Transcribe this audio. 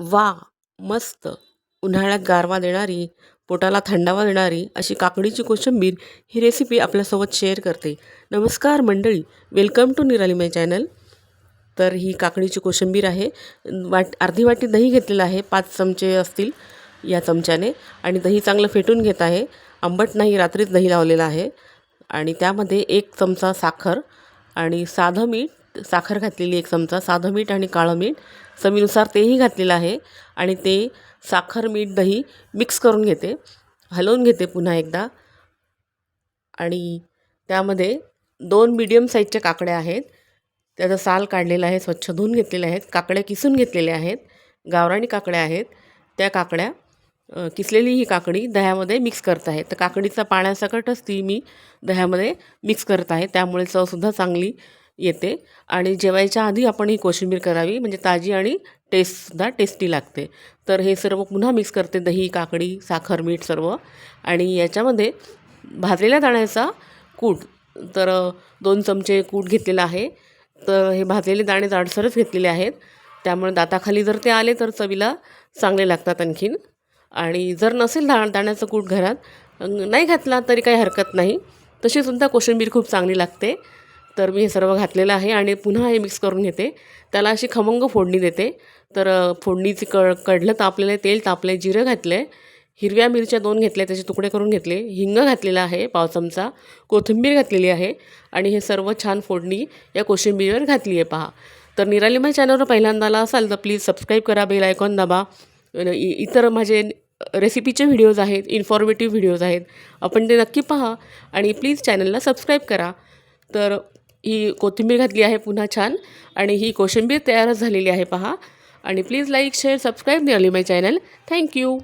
वा मस्त. उन्हाळ्यात गारवा देणारी पोटाला थंडावा देणारी अशी काकडीची कोशिंबीर ही रेसिपी आपल्यासोबत शेअर करते. नमस्कार मंडळी वेलकम टू निराली माय चॅनल तर ही काकडीची कोशिंबीर आहे. वाट अर्धी वाटी दही घेतलेलं आहे पाच चमचे असतील या चमच्याने. आणि दही चांगलं फेटून घेत आहे. आंबट नाही रात्रीच दही लावलेलं आहे. आणि त्यामध्ये एक चमचा साखर आणि साधं मीठ साखर घातलेली एक चमचा साधं मीठ आणि काळं मीठ. चवीनुसार तेही घातलेलं आहे आणि ते साखर मीठ दही मिक्स करून घेते. हलवून घेते पुन्हा एकदा. आणि त्यामध्ये दोन मीडियम साईजच्या काकड्या आहेत. त्याचा साल काढलेला आहे स्वच्छ धुवून घेतलेले आहेत. काकड्या किसून घेतलेल्या आहेत. गावराणी काकड्या आहेत. त्या काकड्या किसलेली ही काकडी दह्यामध्ये मिक्स करत आहे. तर काकडीचा पाण्यासकटच ती मी दह्यामध्ये मिक्स करत आहे. त्यामुळे चवसुद्धा चांगली येते. आणि जेवायच्या आधी आपण ही कोशिंबीर करावी. म्हणजे ताजी आणि टेस्टसुद्धा टेस्टी लागते. तर हे सर्व पुन्हा मिक्स करते. दही काकडी साखर मीठ सर्व. आणि याच्यामध्ये भाजलेल्या दाण्याचा कूट. तर दोन चमचे कूट घेतलेला आहे. तर हे भाजलेले दाणे जाडसरच घेतलेले आहेत. त्यामुळे दाताखाली जर ते आले तर चवीला चांगले लागतात आणखीन. आणि जर नसेल दा दाण्याचं कूट घरात नाही घातला तरी काही हरकत नाही. तशीसुद्धा कोशिंबीर खूप चांगली लागते. तर मी हे सर्व घातलेलं आहे आणि पुन्हा हे मिक्स करून घेते. त्याला अशी खमंग फोडणी देते. तर फोडणीचं फोडणीची कळ कढलं तापलेलं आहे तेल तापले जिरं घातलं आहे हिरव्या मिरच्या दोन घेतल्या त्याचे तुकडे करून घेतले. हिंग घातलेला आहे पाव चमचा. कोथिंबीर घातलेली आहे. आणि हे सर्व छान फोडणी या कोशिंबीरवर घातली आहे पहा. तर निरालिमा चॅनलवर पहिल्यांदा आला असाल तर प्लीज सबस्क्राईब करा बेल आयकॉन दाबा. इ इतर माझे रेसिपीचे व्हिडिओज आहेत इन्फॉर्मेटिव्ह व्हिडिओज आहेत. आपण ते नक्की पहा. आणि प्लीज चॅनलला सबस्क्राईब करा. तर ही कोथिंबीर घातली आहे पुन्हा छान आणि ही कोशिंबीर तयारच झालेली आहे पहा. आणि प्लीज लाईक शेअर सबस्क्राईब निराली माय चॅनल थँक्यू